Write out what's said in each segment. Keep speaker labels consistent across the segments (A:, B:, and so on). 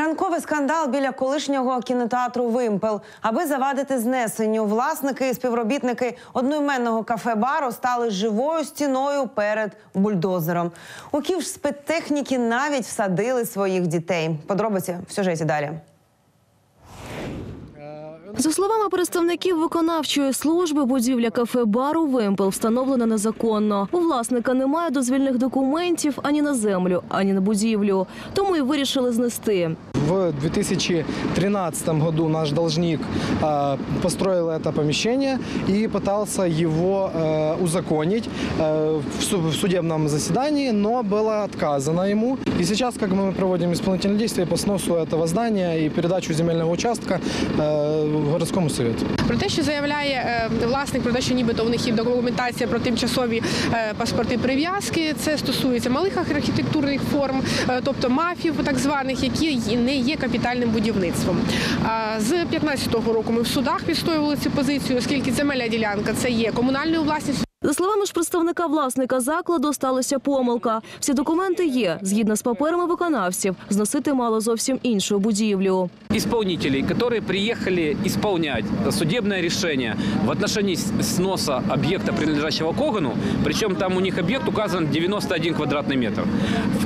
A: Ранковий скандал біля колишнього кінотеатру Вимпел. Аби завадити знесенню, власники і співробітники одноіменного кафе-бару стали живою стіною перед бульдозером. У Київспецтехніки навіть всадили своїх дітей. Подробиці в сюжеті далі.
B: За словами представників виконавчої служби, будівля кафе-бару «Вимпел» встановлена незаконно. У власника немає дозвільних документів ані на землю, ані на будівлю. Тому і вирішили знести.
C: В 2013 году наш должник э, построил это помещение и пытался его э, узаконить э, в су- в судебном заседании, но было отказано ему. И сейчас как бы, мы проводим исполнительные действия по сносу этого здания и передачу земельного участка э, городскому совету.
D: Про те, що заявляє е, власник, про те, що нібито в них є документація про тимчасові е, паспорти прив'язки. Це стосується малих архітектурних форм, е, тобто мафів, так званих, які не є капітальним будівництвом. З 2015 року ми в судах відстоювали цю позицію, оскільки земельна ділянка це є комунальною власністю.
B: За словами ж представника власника закладу, сталася помилка. Всі документи є. Згідно з паперами виконавців, зносити мало зовсім іншу будівлю.
E: исполнителей, которые приехали исполнять судебное решение в отношении с- сноса объекта, принадлежащего Когану, причем там у них объект указан 91 квадратный метр.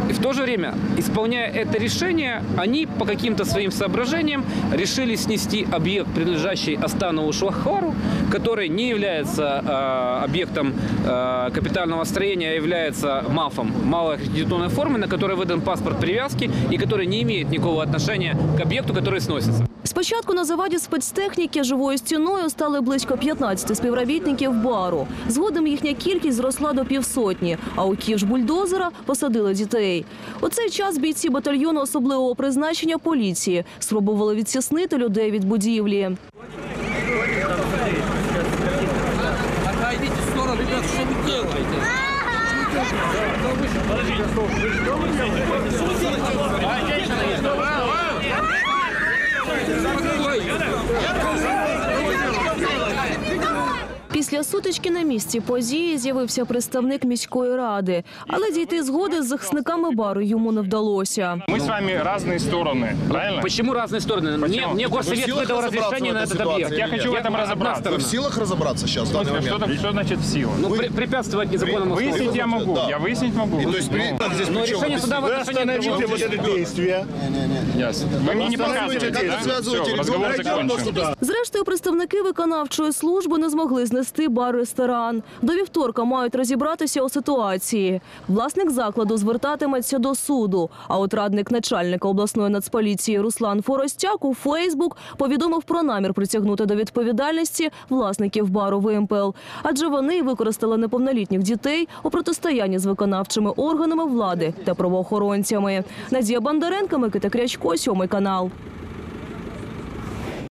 E: В, в то же время, исполняя это решение, они по каким-то своим соображениям решили снести объект, принадлежащий Астанову Швахару, который не является э, объектом э, капитального строения, а является МАФом, малой архитектурной формы, на которой выдан паспорт привязки и который не имеет никакого отношения к объекту, который сносится.
B: Спочатку на заваді спецтехніки живою стіною стали близько 15 співробітників бару. Згодом їхня кількість зросла до півсотні, а у ківш бульдозера посадили дітей. У цей час бійці батальйону особливого призначення поліції спробували відсіснити людей від будівлі.
F: Отойдите в сторону, ребят, что вы делаете?
B: Після сутички на місці події з'явився представник міської ради, але дійти згоди з захисниками бару йому не вдалося.
G: Мы с вами разные стороны, правильно?
E: Почему разные стороны? Мне,
G: Почему?
E: мне горсовет
H: Вы в силах
E: выдал
H: разобраться
E: разрешение
H: в
E: на
H: этой
E: этот
H: ситуации
E: объект.
H: или
G: Я хочу в
E: Я
G: этом
E: одна
G: разобраться.
H: Вы
E: сторона.
H: в силах разобраться сейчас в
G: В
H: данный
G: смысле, что,
H: момент?
G: так- что значит в силу?
E: Ну, при- препятствовать незаконному
H: Вы-
E: сносу.
G: Выяснить я могу,
H: Да.
G: я выяснить могу.
H: И то есть при...
G: Ну,
H: здесь
E: Но
H: при чем?
E: решение суда в отношении другого.
H: это действие.
G: ясно. Вы мне не
H: Останавливайте,
G: показываете,
H: как
G: да?
H: связываете
G: Все, разговор
H: ребенка
G: закончен.
B: Зрештою, представники виконавчої служби не змогли знести бар-ресторан. До вівторка мають розібратися у ситуації. Власник закладу звертатиметься до суду. А от радник начальника обласної нацполіції Руслан Форостяк у Фейсбук повідомив про намір притягнути до відповідальності власників бару ВМПЛ. Адже вони використали неповнолітніх дітей у протистоянні з виконавчими органами влади та правоохоронцями. Надія Бондаренко, Микита Крячко, сьомий канал.